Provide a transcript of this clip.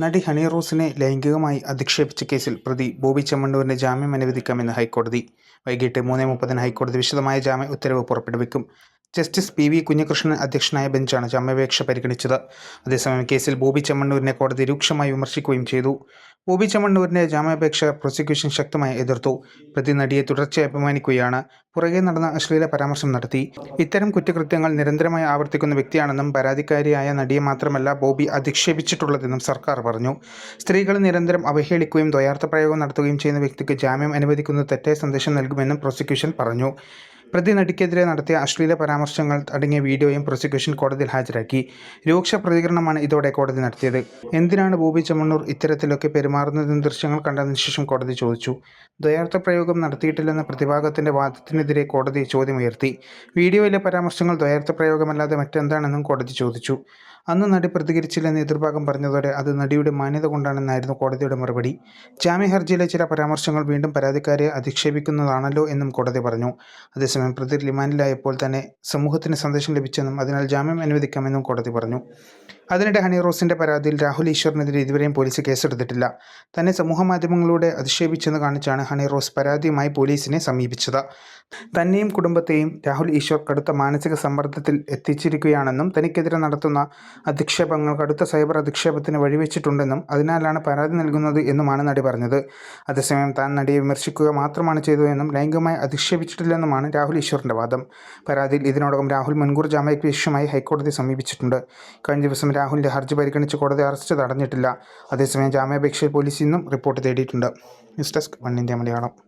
നടി ഹണി റോസിനെ ലൈംഗികമായി അധിക്ഷേപിച്ച കേസിൽ പ്രതി ബോബി ചെമ്മണ്ണൂരിന് ജാമ്യം അനുവദിക്കാമെന്ന് ഹൈക്കോടതി. വൈകിട്ട് മൂന്ന് മുപ്പതിന് ഹൈക്കോടതി വിശദമായ ജാമ്യ ഉത്തരവ് പുറപ്പെടുവിക്കും. ജസ്റ്റിസ് പി വി കുഞ്ഞികൃഷ്ണൻ അധ്യക്ഷനായ ബെഞ്ചാണ് ജാമ്യാപേക്ഷ പരിഗണിച്ചത്. അതേസമയം കേസിൽ ബോബി ചെമ്മണ്ണൂരിനെ കോടതി രൂക്ഷമായി വിമർശിക്കുകയും ചെയ്തു. ബോബി ചെമ്മണ്ണൂരിന്റെ ജാമ്യാപേക്ഷ പ്രോസിക്യൂഷൻ ശക്തമായി എതിർത്തു. പ്രതി നടിയെ തുടർച്ചയായി അപമാനിക്കുകയാണ്. പുറകെ നടന്ന അശ്ലീല പരാമർശം നടത്തി. ഇത്തരം കുറ്റകൃത്യങ്ങൾ നിരന്തരമായി ആവർത്തിക്കുന്ന വ്യക്തിയാണെന്നും പരാതിക്കാരിയായ നടിയെ മാത്രമല്ല ബോബി അധിക്ഷേപിച്ചിട്ടുള്ളതെന്നും സർക്കാർ പറഞ്ഞു. സ്ത്രീകൾ നിരന്തരം അവഹേളിക്കുകയും ദ്വയാർത്ഥ പ്രയോഗം നടത്തുകയും ചെയ്യുന്ന വ്യക്തിക്ക് ജാമ്യം അനുവദിക്കുന്നത് തെറ്റായ സന്ദേശം നൽകുമെന്നും പ്രോസിക്യൂഷൻ പറഞ്ഞു. പ്രതി നടിക്കെതിരെ നടത്തിയ അശ്ലീല പരാമർശങ്ങൾ അടങ്ങിയ വീഡിയോയും പ്രോസിക്യൂഷൻ കോടതിയിൽ ഹാജരാക്കി. രൂക്ഷ പ്രതികരണമാണ് ഇതോടെ കോടതി നടത്തിയത്. എന്തിനാണ് ബോബി ചെമ്മണ്ണൂർ ഇത്തരത്തിലൊക്കെ പെരുമാറുന്നതെന്ന് ദൃശ്യങ്ങൾ കണ്ടതിന് ശേഷം കോടതി ചോദിച്ചു. ദ്വയാർത്ഥ പ്രയോഗം നടത്തിയിട്ടില്ലെന്ന പ്രതിഭാഗത്തിന്റെ വാദത്തിനെതിരെ കോടതി ചോദ്യമുയർത്തി. വീഡിയോയിലെ പരാമർശങ്ങൾ ദ്വയാർത്ഥ പ്രയോഗമല്ലാതെ മറ്റെന്താണെന്നും കോടതി ചോദിച്ചു. അന്ന് നടി പ്രതികരിച്ചില്ലെന്ന് എതിർഭാഗം പറഞ്ഞതോടെ അത് നടിയുടെ മാന്യത കൊണ്ടാണെന്നായിരുന്നു കോടതിയുടെ മറുപടി. ജാമ്യ ഹർജിയിലെ ചില പരാമർശങ്ങൾ വീണ്ടും പരാതിക്കാരെ അധിക്ഷേപിക്കുന്നതാണല്ലോ എന്നും കോടതി പറഞ്ഞു. അതേസമയം പ്രതി റിമാൻഡിലായപ്പോൾ തന്നെ സമൂഹത്തിന് സന്ദേശം ലഭിച്ചെന്നും അതിനാൽ ജാമ്യം അനുവദിക്കാമെന്നും കോടതി പറഞ്ഞു. അതിനിടെ ഹണി റോസിന്റെ പരാതിയിൽ രാഹുൽ ഈശ്വറിനെതിരെ ഇതുവരെയും പോലീസ് കേസെടുത്തിട്ടില്ല. തന്നെ സമൂഹ മാധ്യമങ്ങളിലൂടെ അധിക്ഷേപിച്ചെന്ന് കാണിച്ചാണ് ഹണി റോസ് പരാതിയുമായി പോലീസിനെ സമീപിച്ചത്. തന്നെയും കുടുംബത്തെയും രാഹുൽ ഈശ്വർ കടുത്ത മാനസിക സമ്മർദ്ദത്തിൽ എത്തിച്ചിരിക്കുകയാണെന്നും തനിക്കെതിരെ നടത്തുന്ന അധിക്ഷേപങ്ങൾ കടുത്ത സൈബർ അധിക്ഷേപത്തിന് വഴിവെച്ചിട്ടുണ്ടെന്നും അതിനാലാണ് പരാതി നൽകുന്നത് എന്നുമാണ് നടി പറഞ്ഞത്. അതേസമയം താൻ നടിയെ വിമർശിക്കുക മാത്രമാണ് ചെയ്തതെന്നും ലൈംഗികമായി അധിക്ഷേപിച്ചിട്ടില്ലെന്നുമാണ് രാഹുൽ ഈശ്വറിന്റെ വാദം. പരാതിയിൽ ഇതിനോടകം രാഹുൽ മുൻകൂർ ജാമ്യാപേക്ഷയുമായി ഹൈക്കോടതി സമീപിച്ചിട്ടുണ്ട്. കഴിഞ്ഞ ദിവസം രാഹുലിന്റെ ഹർജി പരിഗണിച്ച് കോടതി അറസ്റ്റ് തടഞ്ഞിട്ടില്ല. അതേസമയം ജാമ്യാപേക്ഷയിൽ പോലീസ് ഇന്നും റിപ്പോർട്ട് തേടിയിട്ടുണ്ട്. News desk one India Malayalam.